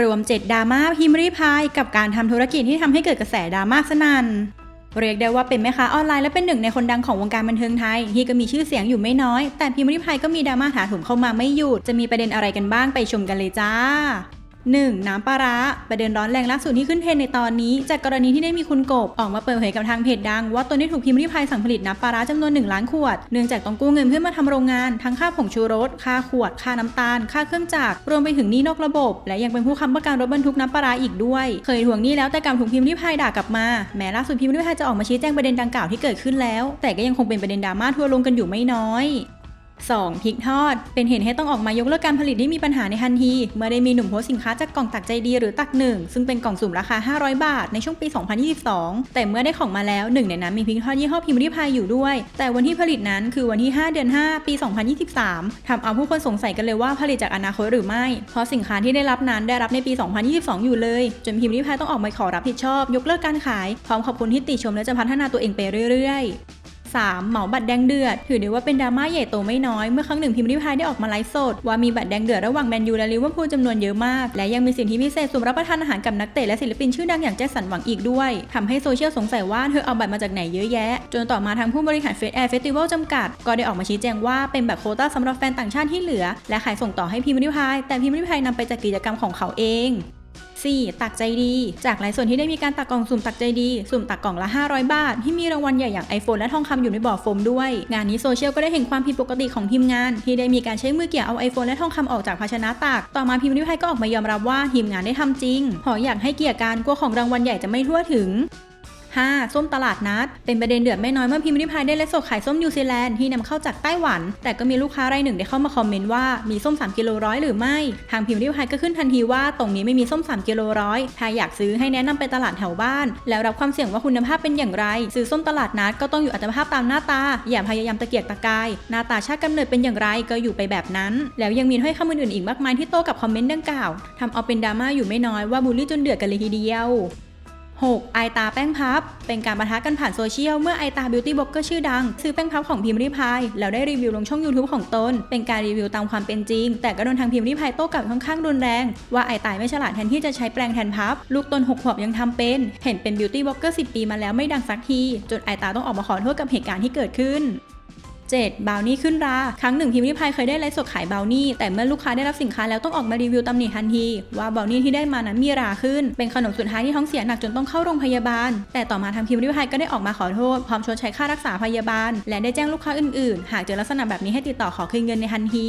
รวม 7ดราม่าพิมพ์รีพายกับการทำธุรกิจที่ทำให้เกิดกระแสดราม่าสนัน่นเรียกได้ว่าเป็นแม่ค้าออนไลน์และเป็นหนึ่งในคนดังของวงการบันเทิงไทยที่ก็มีชื่อเสียงอยู่ไม่น้อย แต่พิมพ์รีพายก็มีดราม่าถาโถมเข้ามาไม่หยุดจะมีประเด็นอะไรกันบ้างไปชมกันเลยจ้า 1. น้ำปลาร้าประเด็นร้อนแรงล่าสุดที่ขึ้นเทรนในตอนนี้ จากกรณีที่ได้มีคุณกบออกมาเปิดเผยกับทางเพจดัง ว่าตนได้ถูกพิมพ์ริพายสั่งผลิตน้ำปลาร้าจำนวน 1 ล้านขวด เนื่องจากต้องกู้เงินเพื่อมาทำโรงงานทั้งค่าผงชูรส ค่าขวด ค่าน้ำตาล ค่าเครื่องจักรรวมไปถึงหนี้นอกระบบ และยังเป็นผู้ค้ำประกันรถบรรทุกน้ำปลาร้าอีกด้วย เคยทวงหนี้แล้วแต่กลับถูกพิมพ์ริพายด่ากลับมาแม้ล่าสุดพิมพ์ริพายจะออกมาชี้แจงประเด็นดังกล่าวที่เกิดขึ้นแล้ว แต่ก็ยังคงเป็นประเด็นดราม่าทัวลงกันอยู่ไม่น้อย 2. พริกทอด เป็นเหตุให้ต้องออกมายกเลิกการผลิตที่มีปัญหาในทันที เมื่อได้มีหนุ่มโพสสินค้าจากกล่องตักใจดีหรือตักหนึ่งซึ่งเป็นกล่องสุ่มราคา 500 บาท ในช่วงปี 2022 แต่เมื่อได้ของมาแล้วหนึ่งในนั้นมีพริกทอดยี่ห้อพิมพ์ริพายอยู่ด้วย แต่วันที่ผลิตนั้นคือวันที่ 5 เดือน 5 ปี 2023ทำเอาผู้คนสงสัยกันเลยว่าผลิตจากอนาคตหรือไม่ เพราะสินค้าที่ได้รับนั้นได้รับในปี 2022 อยู่เลย จนพิมพ์ริพายต้องออกมาขอรับผิดชอบ ยกเลิกการขายพร้อมขอบคุณที่ติชมและจะพัฒนาตัวเองไปเรื่อยๆ 3. เหมาบัตรแดงเดือด ถือได้ว่าเป็นดราม่าใหญ่โตไม่น้อย เมื่อครั้งหนึ่งพิมพ์ริพายได้ออกมาไลฟ์สด ว่ามีบัตรแดงเดือดระหว่างแมนยูและลิเวอร์พูลจำนวนเยอะมาก และยังมีสิทธิพิเศษสุ่มรับประทานอาหารกับนักเตะและศิลปินชื่อดังอย่างแจ็คสันหวังอีกด้วยทำให้โซเชียลสงสัยว่าเธอเอาบัตรมาจากไหนเยอะแยะ จนต่อมาทางผู้บริหารเฟสแอร์เฟสติวัลจำกัด ก็ได้ออกมาชี้แจงว่าเป็นแบบโคต้าสำหรับแฟนต่างชาติที่เหลือ และขายส่งต่อให้พิมพ์ริพาย แต่พิมพ์ริพายนำไปจากกิจกรรมของเขาเอง 4. ตักใจดี จากหลายส่วนที่ได้มีการตักกล่องสุ่มตักใจดี สุ่มตักกล่องละ 500 บาท ที่มีรางวัลใหญ่อย่าง iPhone และทองคำอยู่ในบ่อโฟมด้วย งานนี้โซเชียลก็ได้เห็นความผิดปกติของทีมงาน ที่ได้มีการใช้มือเกี่ยวเอา iPhone และทองคำออกจากภาชนะตัก ต่อมาพิมพ์ริพายก็ออกมายอมรับว่าทีมงานได้ทำจริง ขออยากให้เกียรติการกลัวของรางวัลใหญ่จะไม่ทั่วถึง 5. ส้มตลาดนัด เป็นประเด็นเดือดไม่น้อยเมื่อพิมพ์ริพายได้เลสโซขายส้มนิวซีแลนด์ที่นำเข้าจากไต้หวัน แต่ก็มีลูกค้ารายหนึ่งได้เข้ามาคอมเมนต์ว่ามีส้ม 3 กิโลร้อยหรือไม่ ทางพิมพ์ริพายก็ขึ้นทันทีว่าตรงนี้ไม่มีส้ม 3 กิโลร้อยถ้าอยากซื้อให้แนะนำไปตลาดแถวบ้าน แล้วรับความเสี่ยงว่าคุณภาพเป็นอย่างไร ซื้อส้มตลาดนัดก็ต้องอยู่อัตภาพตามหน้าตา อย่าพยายามตะเกียกตะกาย หน้าตาชาติกำเนิดเป็นอย่างไรก็อยู่ไปแบบนั้น แล้วยังมีถ้อยคำอื่นๆอีกมากมายที่โต้กับคอมเมนต์ดังกล่าวทำเอาเป็นดราม่าอยู่ไม่น้อยว่าบูลลี่จนเดือดกันเลยทีเดียว 6. ไอตาแป้งพับ เป็นการประทะกันผ่านโซเชียลเมื่อไอตาบิวตี้บล็อกเกอร์ชื่อดัง ซื้อแป้งพับของพิมพ์ริพายแล้วได้รีวิวลงช่อง YouTube ของตน เป็นการรีวิวตามความเป็นจริง แต่ก็โดนทางพิมพ์ริพายโต้กลับค่อนข้างรุนแรง ว่าไอตายไม่ฉลาดแทนที่จะใช้แปลงแทนพับ ลูกตนหกขวบยังทำเป็น เห็นเป็นบิวตี้บล็อกเกอร์10 ปีมาแล้วไม่ดังสักทีจนไอตาต้องออกมาขอโทษกับเหตุการณ์ที่เกิดขึ้น 7. บาวนี่ขึ้นรา ครั้งหนึ่งพิมพ์ริพายเคยได้ไลฟ์สดขายบาวนี่แต่เมื่อลูกค้าได้รับสินค้าแล้วต้องออกมารีวิวตำหนิทันที ว่าบาวนี่ที่ได้มานั้นมีราขึ้น เป็นขนมสุดท้ายที่ท้องเสียหนักจนต้องเข้าโรงพยาบาล แต่ต่อมาทางพิมพ์ริพายก็ได้ออกมาขอโทษพร้อมชดใช้ค่ารักษาพยาบาล และได้แจ้งลูกค้าอื่นๆ หากเจอลักษณะแบบนี้ให้ติดต่อขอคืนเงินในทันที